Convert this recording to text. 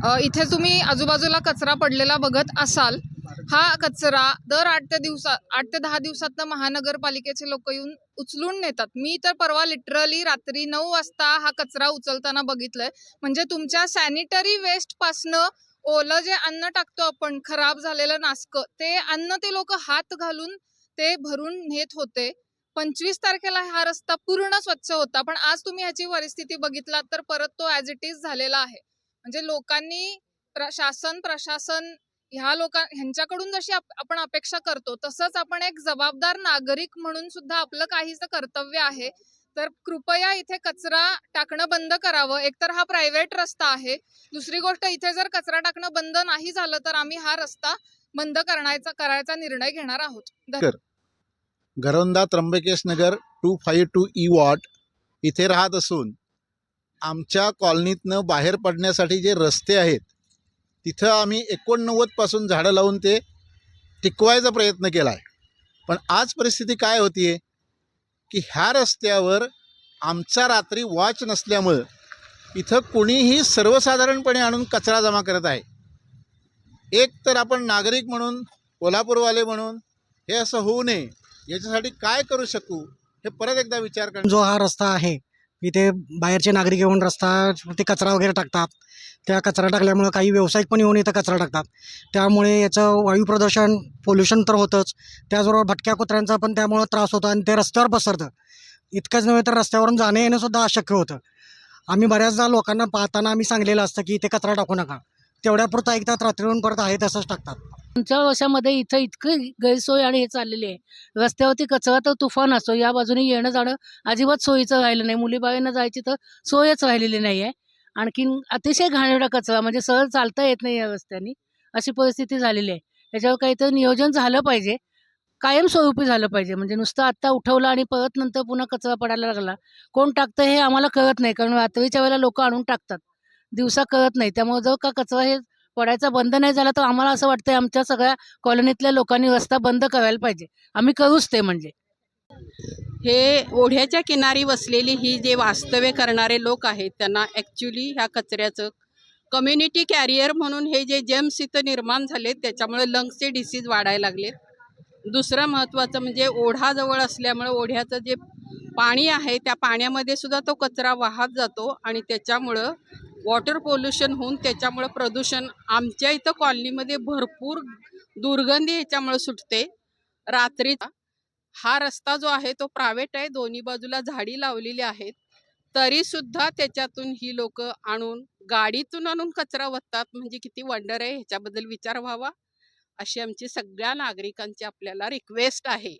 इथे तुम्ही आजूबाजूला कचरा पडलेला बघत असाल हा कचरा दर आठ ते दिवसात आठ ते दहा दिवसात महानगरपालिकेचे लोक येऊन उचलून नेतात. मी तर परवा लिटरली रात्री नऊ वाजता हा कचरा उचलताना बघितलंय. म्हणजे तुमच्या सॅनिटरी वेस्ट पासनं ओलं जे अन्न टाकतो आपण खराब झालेलं नासकं ते अन्न ते लोक हात घालून ते भरून नेत होते. पंचवीस तारखेला हा रस्ता पूर्ण स्वच्छ होता. पण आज तुम्ही ह्याची परिस्थिती बघितलात तर परत तो ॲज इट इज झालेला आहे. म्हणजे लोकांनी प्रशासन प्रशासन ह्या लोकां ह्यांच्याकडून जशी आपण अपेक्षा करतो तसंच आपण एक जबाबदार नागरिक म्हणून सुद्धा आपलं काहीच कर्तव्य आहे. तर कृपया इथे कचरा टाकणं बंद करावं. एकतर हा प्रायव्हेट रस्ता आहे. दुसरी गोष्ट इथे जर कचरा टाकणं बंद नाही झालं तर आम्ही हा रस्ता बंद करण्याचा करायचा निर्णय घेणार आहोत. धन्यवाद. Trimbakesh Nagar two five two E what इथे राहत असून आमच्या कॉलनीतनं बाहेर पडण्यासाठी जे रस्ते आहेत तिथं आम्ही एकोणनव्वदपासून झाडं लावून ते टिकवायचा प्रयत्न केला आहे पण आज परिस्थिती काय होती आहे की ह्या रस्त्यावर आमचा रात्री वॉच नसल्यामुळं इथं कोणीही सर्वसाधारणपणे आणून कचरा जमा करत आहे. एक तर आपण नागरिक म्हणून कोल्हापूरवाले म्हणून हे असं होऊ नये याच्यासाठी काय करू शकू हे परत एकदा विचार कर जो हा रस्ता आहे इथे बाहेरचे नागरिक येऊन रस्ता ते कचरा वगैरे टाकतात. त्या कचरा टाकल्यामुळं काही व्यावसायिक पण येऊन इथं कचरा टाकतात. त्यामुळे याचं वायू प्रदूषण पोल्युशन तर होतंच. त्याचबरोबर भटक्या कुत्र्यांचा पण त्यामुळं त्रास होतो आणि ते रस्त्यावर पसरतं. इतकंच नव्हे तर रस्त्यावरून जाणं येणंसुद्धा अशक्य होतं. आम्ही बऱ्याचदा लोकांना पाहताना आम्ही सांगलेलं असतं की इथे कचरा टाकू नका. तेवढ्यापुरतं ऐकतात रात्रीहून परत आहे तसंच टाकतात. आमच्या वर्षामध्ये इथं इतकी गैरसोय आणि हे चाललेली आहे. रस्त्यावरती कचरा तर तुफान असतो. या बाजूने येणं जाणं अजिबात सोयीचं राहिलं नाही. मुलीबाईंना जायची तर सोयच राहिलेली नाही आहे आणखीन अतिशय घाणेरडा कचरा म्हणजे सहज चालता येत नाही या रस्त्याने अशी परिस्थिती झालेली आहे. याच्यावर काहीतरी नियोजन झालं पाहिजे. कायमस्वरूपी झालं पाहिजे. म्हणजे नुसतं आत्ता उठवलं आणि परत नंतर पुन्हा कचरा पडायला लागला. कोण टाकतं हे आम्हाला कळत नाही. कारण रात्रीच्या वेळेला लोक आणून टाकतात. दिवसा कळत नाही. त्यामुळे जर का कचरा हे पडायचा बंद नाही झाला तर आम्हाला असं वाटतंय आमच्या सगळ्या कॉलनीतल्या लोकांनी रस्ता बंद करायला पाहिजे. आम्ही करूच ते म्हणजे. हे ओढ्याच्या किनारी वसलेली ही जे वास्तव्य करणारे लोक आहेत त्यांना ॲक्च्युली ह्या कचऱ्याचं कम्युनिटी कॅरियर म्हणून हे जे जेम्स इथं निर्माण झालेत त्याच्यामुळे लंग्सचे डिसीज वाढायला लागलेत. दुसरं महत्त्वाचं म्हणजे ओढा जवळ असल्यामुळे ओढ्याचं जे पाणी आहे त्या पाण्यामध्ये सुद्धा तो कचरा वाहत जातो आणि त्याच्यामुळं वॉटर पोल्युशन होऊन त्याच्यामुळं प्रदूषण आमच्या इथं कॉलनीमध्ये भरपूर दुर्गंधी ह्याच्यामुळं सुटते. रात्री हा रस्ता जो आहे तो प्रायव्हेट आहे. दोन्ही बाजूला झाडी लावलेली आहेत. तरी सुद्धा त्याच्यातून ही लोक आणून गाडीतून आणून कचरा वतात. म्हणजे किती वंडर आहे. ह्याच्याबद्दल विचार व्हावा अशी आमची सगळ्या नागरिकांची आपल्याला रिक्वेस्ट आहे.